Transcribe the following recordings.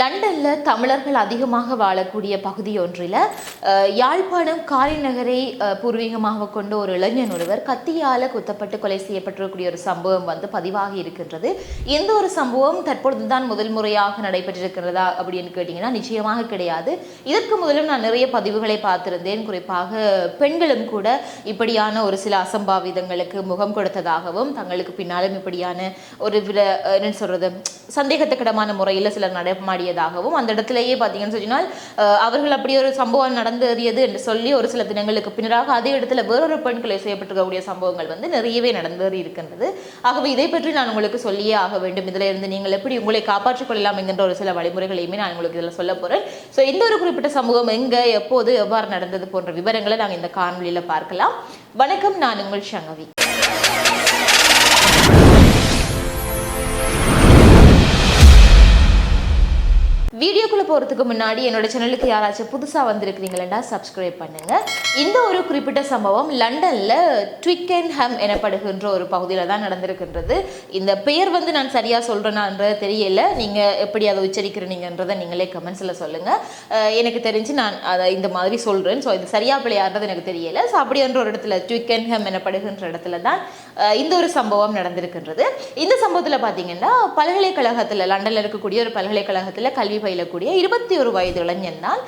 லண்டனில் தமிழர்கள் அதிகமாக வாழக்கூடிய பகுதி ஒன்றில் யாழ்ப்பாணம் காரிநகரை பூர்வீகமாக கொண்ட ஒரு இளைஞன் ஒருவர் கத்தியால் குத்தப்பட்டு கொலை செய்யப்பட்டிருக்கக்கூடிய ஒரு சம்பவம் வந்து பதிவாகி இருக்கின்றது. எந்த ஒரு சம்பவம் தற்பொழுது தான் முதல் முறையாக நடைபெற்றிருக்கிறதா அப்படின்னு கேட்டிங்கன்னா நிச்சயமாக கிடையாது. இதற்கு முதலும் நான் நிறைய பதிவுகளை பார்த்திருந்தேன். குறிப்பாக பெண்களும் கூட இப்படியான ஒரு சில அசம்பாவிதங்களுக்கு முகம் கொடுத்ததாகவும் தங்களுக்கு பின்னாலும் இப்படியான ஒரு என்ன சொல்கிறது சந்தேகத்துக்கிடமான முறையில் சிலர் நடமாடியதாகவும் அந்த இடத்திலேயே பார்த்தீங்கன்னு சொன்னால் அஹ், அவர்கள் அப்படி ஒரு சம்பவம் நடந்தேறியது என்று சொல்லி ஒரு சில தினங்களுக்கு பின்னராக அதே இடத்துல வேறொரு பெண் கொலை செய்யப்பட்டிருக்கக்கூடிய சம்பவங்கள் வந்து நிறையவே நடந்தேறி இருக்கின்றது. ஆகவே இதை பற்றி நான் உங்களுக்கு சொல்லியே ஆக வேண்டும். இதில் இருந்து நீங்கள் எப்படி உங்களை காப்பாற்றிக் கொள்ளலாம் என்கின்ற ஒரு சில வழிமுறைகளையுமே நான் உங்களுக்கு இதில் சொல்ல போறேன். ஸோ இந்த ஒரு குறிப்பிட்ட சமூகம் எங்கே எப்போது எவ்வாறு நடந்தது போன்ற விவரங்களை நாங்கள் இந்த காணொலியில் பார்க்கலாம். வணக்கம் நான் உங்கள் சங்கவி. வீடியோக்குள்ள போகிறதுக்கு முன்னாடி என்னோட சேனலுக்கு யாராச்சும் புதுசாக வந்திருக்கிறீங்களா சப்ஸ்கிரைப் பண்ணுங்கள் இந்த ஒரு குறிப்பிட்ட சம்பவம் லண்டனில் லண்டன்ல ட்விக்கன்ஹம் எனப்படுகின்ற ஒரு பகுதியில் தான் நடந்திருக்கின்றது. இந்த பெயர் வந்து நான் சரியாக சொல்கிறேனான்றது தெரியல. நீங்கள் எப்படி அதை உச்சரிக்கிறீங்கன்றதை நீங்களே கமெண்ட்ஸில் சொல்லுங்கள் எனக்கு தெரிஞ்சு நான் அதை இந்த மாதிரி சொல்கிறேன் ஸோ இது சரியா பிள்ளையாடுறது எனக்கு தெரியல. ஸோ அப்படின்ற ஒரு இடத்துல ட்விக்கன்ஹம் எனப்படுகின்ற இடத்துல தான் இந்த ஒரு சம்பவம் நடந்திருக்கின்றது. இந்த சம்பவத்தில் பார்த்தீங்கன்னா பல்கலைக்கழகத்தில் லண்டனில் இருக்கக்கூடிய ஒரு பல்கலைக்கழகத்தில் கல்வி பயிலக்கூடிய இருபத்தி ஒரு வயது இளைஞன் தான்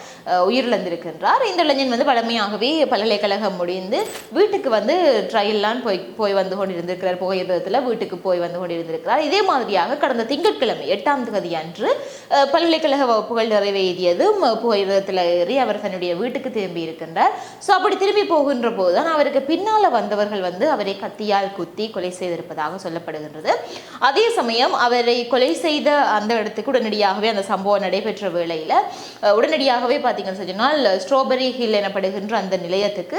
உயிரிழந்திருக்கின்றார். இந்த இளைஞன் வந்து வழமையாகவே பல்கலைக்கழகம் முடிந்து வீட்டுக்கு வந்து ட்ரையல்லாம் போய் போய் வந்து கொண்டிருந்திருக்கிறார். புகையிரதத்தில் வீட்டுக்கு போய் வந்து கொண்டிருந்திருக்கிறார். இதே மாதிரியாக கடந்த திங்கட்கிழமை எட்டாம் தேதி அன்று பல்கலைக்கழக வகுப்புகள் நிறைவேறியதும் புகையிரதத்தில் ஏறி அவர் தன்னுடைய வீட்டுக்கு திரும்பி இருக்கின்றார். ஸோ அப்படி திரும்பி போகின்ற போதுதான் அவருக்கு பின்னால் வந்தவர்கள் வந்து அவரை கத்தியால் குத்தி கொலை செய்திருப்பதாக சொல்லப்படுகின்றது. அதே சமயம் அவரை கொலை செய்த அந்த இடத்துக்கு உடனடியாகவே அந்த சம்பவம் நடைபெற்ற வேளையில் உடனடியாகவே பார்த்தீங்கன்னு சொன்னால் ஸ்ட்ராபெரி ஹில் எனப்படுகின்ற அந்த நிலையத்துக்கு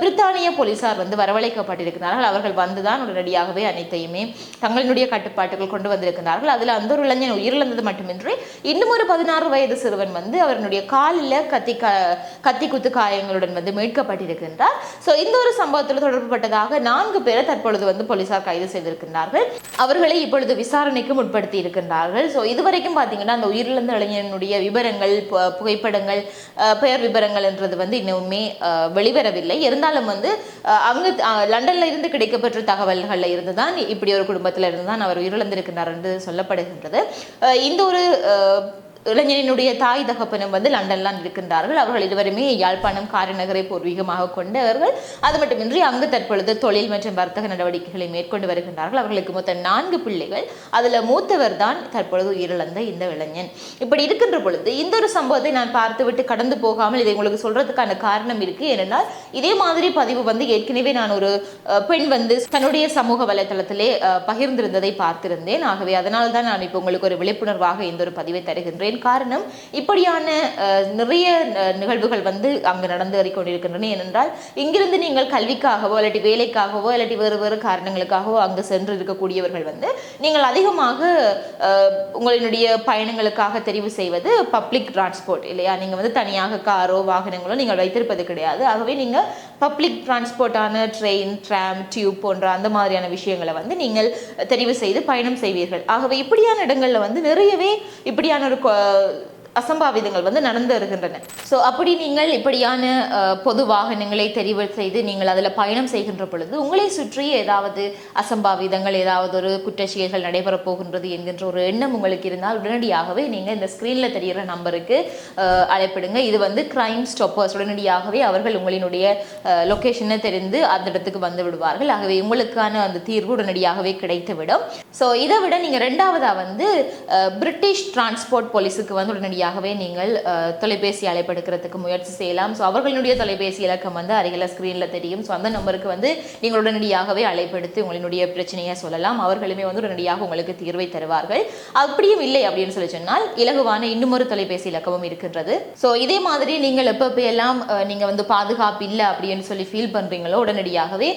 பிரித்தானிய போலீசார் வந்து வரவழைக்கப்பட்டிருக்கிறார்கள். அவர்கள் வந்துதான் உடனடியாகவே அனைத்தையுமே தங்களினுடைய கட்டுப்பாட்டுகள் கொண்டு வந்திருக்கிறார்கள். அதுல அந்த ஒரு இளைஞன் உயிரிழந்தது மட்டுமின்றி இன்னும் ஒரு பதினாறு வயது சிறுவன் வந்து அவருடைய காலில் கத்தி கத்தி குத்து காயங்களுடன் வந்து மீட்கப்பட்டிருக்கின்றார். ஸோ இந்த ஒரு சம்பவத்தில் தொடர்புபட்டதாக நான்கு பேரை தற்பொழுது வந்து போலீசார் கைது செய்திருக்கிறார்கள் அவர்களை இப்பொழுது விசாரணைக்கு முற்படுத்தி இருக்கின்றார்கள் ஸோ இதுவரைக்கும் பார்த்தீங்கன்னா அந்த உயிரிழந்த கலைஞனுடைய விவரங்கள் புகைப்படங்கள் அஹ், பெயர் விவரங்கள் என்றது வந்து இன்னுமே அஹ், வெளிவரவில்லை. இருந்தாலும் வந்து அங்கு அஹ், லண்டன்ல இருந்து கிடைக்கப்பெற்ற தகவல்கள்ல இருந்து தான் இப்படி ஒரு குடும்பத்துல இருந்து தான் அவர் உயிரிழந்திருக்கிறார் என்று சொல்லப்படுகின்றது. அஹ், இந்த ஒரு அஹ், இளைஞனினுடைய தாய் தகப்பனும் வந்து லண்டன்லாம் இருக்கின்றார்கள். அவர்கள் இருவருமே யாழ்ப்பாணம் காரிநகரை பூர்வீகமாக கொண்டவர்கள். அது மட்டுமின்றி அங்கு தற்பொழுது தொழில் மற்றும் வர்த்தக நடவடிக்கைகளை மேற்கொண்டு வருகின்றார்கள். அவர்களுக்கு மொத்தம் நான்கு பிள்ளைகள். அதில் மூத்தவர் தான் தற்பொழுது உயிரிழந்த இந்த இளைஞன். இப்படி இருக்கின்ற பொழுது இந்த ஒரு சம்பவத்தை நான் பார்த்துவிட்டு கடந்து போகாமல் இதை உங்களுக்கு சொல்றதுக்கான காரணம் இருக்கு. ஏனென்றால் இதே மாதிரி பதிவு வந்து ஏற்கனவே நான் ஒரு பெண் வந்து தன்னுடைய சமூக வலைதளத்திலே பகிர்ந்திருந்ததை பார்த்திருந்தேன். ஆகவே அதனால்தான் நான் இப்போ உங்களுக்கு ஒரு விழிப்புணர்வாக இந்த ஒரு பதிவை தருகின்றேன். காரணம் இப்படியான அஹ், நிறைய நிகழ்வுகள் வந்து அங்கு நடந்து கொண்டிருக்கின்றன. ஏனென்றால் இங்கிருந்து நீங்கள் கல்விக்காகவோ இல்லாட்டி வேலைக்காகவோ இல்லாட்டி வேறு வேறு காரணங்களுக்காகவோ அங்கு சென்று இருக்கக்கூடியவர்கள் வந்து நீங்கள் அதிகமாக அஹ், உங்களினுடைய பயணங்களுக்காக தெரிவு செய்வது பப்ளிக் டிரான்ஸ்போர்ட் இல்லையா? நீங்கள் வந்து தனியாக காரோ வாகனங்களோ நீங்கள் வைத்திருப்பது கிடையாது. ஆகவே நீங்கள் பப்ளிக் டிரான்ஸ்போர்ட்டான ட்ரெயின் ட்ராம் டியூப் போன்ற அந்த மாதிரியான விஷயங்களை வந்து நீங்கள் தெரிவு செய்து பயணம் செய்வீர்கள். ஆகவே இப்படியான இடங்களில் வந்து நிறையவே இப்படியான ஒரு கொ- அசம்பாவிதங்கள் வந்து நடந்து வருகின்றன. ஸோ அப்படி நீங்கள் இப்படியான பொது வாகனங்களை தெரிவு செய்து நீங்கள் அதில் பயணம் செய்கின்ற பொழுது உங்களை சுற்றி ஏதாவது அசம்பாவிதங்கள் ஏதாவது ஒரு குற்றச்செயல்கள் நடைபெறப் போகின்றது என்கின்ற ஒரு எண்ணம் உங்களுக்கு இருந்தால் உடனடியாகவே நீங்கள் இந்த ஸ்க்ரீனில் தெரிகிற நம்பருக்கு அழைப்பிடுங்க. இது வந்து கிரைம் ஸ்டாப்பர்ஸ் உடனடியாகவே அவர்கள் உங்களினுடைய லொக்கேஷனை தெரிந்து அந்த இடத்துக்கு வந்து விடுவார்கள். ஆகவே உங்களுக்கான அந்த தீர்வு உடனடியாகவே கிடைத்துவிடும். ஸோ இதை விட நீங்கள் ரெண்டாவதாக வந்து பிரிட்டிஷ் டிரான்ஸ்போர்ட் போலீஸுக்கு வந்து உடனடியாக வழியாகவே நீங்கள் தொலைபேசி அழைப்பெடுக்கிறதுக்கு முயற்சி செய்யலாம். ஸோ அவர்களுடைய தொலைபேசி இலக்கம் வந்து அருகில் ஸ்க்ரீனில் தெரியும். ஸோ அந்த நம்பருக்கு வந்து நீங்கள் உடனடியாகவே அழைப்பெடுத்து உங்களினுடைய பிரச்சனையை சொல்லலாம். அவர்களுமே வந்து உடனடியாக உங்களுக்கு தீர்வை தருவார்கள். அப்படியும் இல்லை அப்படின்னு சொல்லி சொன்னால் இலகுவான இன்னுமொரு தொலைபேசி இலக்கமும் இருக்கின்றது. ஸோ இதே மாதிரி நீங்கள் எப்பப்போ எல்லாம் நீங்கள் வந்து பாதுகாப்பு இல்லை அப்படின்னு சொல்லி ஃபீல் பண்ணுறீங்களோ உடனடியாகவே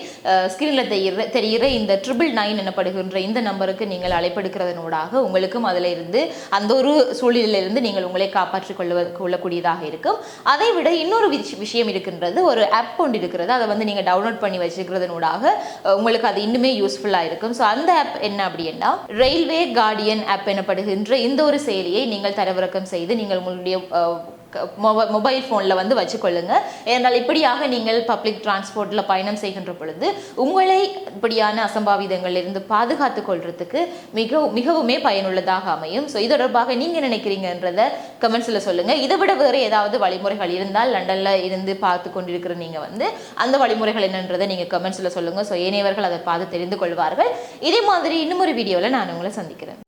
ஸ்க்ரீனில் தெரிகிற தெரிகிற இந்த ட்ரிபிள் நைன் எனப்படுகின்ற இந்த நம்பருக்கு நீங்கள் அழைப்பெடுக்கிறதனூடாக உங்களுக்கும் அதில் இருந்து அந்த ஒரு சூழ்நிலையிலிருந்து நீங்கள் உங்களை உங்களை காப்பாற்றிக் கொள்ளுவ கொள்ளக்கூடியதாக இருக்கும். அதை விட இன்னொரு விஷயம் இருக்கின்றது. ஒரு ஆப் கொண்டு இருக்கிறது. அதை வந்து நீங்கள் டவுன்லோட் பண்ணி வச்சுக்கிறதுனூடாக உங்களுக்கு அது இன்னுமே யூஸ்ஃபுல்லாக இருக்கும். ஸோ அந்த ஆப் என்ன அப்படின்னா ரயில்வே கார்டியன் ஆப் எனப்படுகின்ற இந்த ஒரு செயலியை நீங்கள் தரவிறக்கம் செய்து நீங்கள் உங்களுடைய மொபைல் ஃபோனில் வந்து வச்சுக்கொள்ளுங்க. ஏனால் இப்படியாக நீங்கள் பப்ளிக் டிரான்ஸ்போர்ட்டில் பயணம் செய்கின்ற பொழுது உங்களை இப்படியான அசம்பாவிதங்களிலிருந்து பாதுகாத்து கொள்றதுக்கு மிக மிகவுமே பயனுள்ளதாக அமையும். ஸோ இது தொடர்பாக நீங்கள் நினைக்கிறீங்கன்றத கமெண்ட்ஸில் சொல்லுங்கள் இதை விட வேறு ஏதாவது வழிமுறைகள் இருந்தால் லண்டனில் இருந்து பார்த்து கொண்டிருக்கிற நீங்கள் வந்து அந்த வழிமுறைகள் என்னன்றதை நீங்கள் கமெண்ட்ஸில் சொல்லுங்கள் ஸோ ஏனையவர்கள் அதை பார்த்து தெரிந்து கொள்வார்கள். இதே மாதிரி இன்னும் ஒரு வீடியோவில் நான் உங்களை சந்திக்கிறேன்.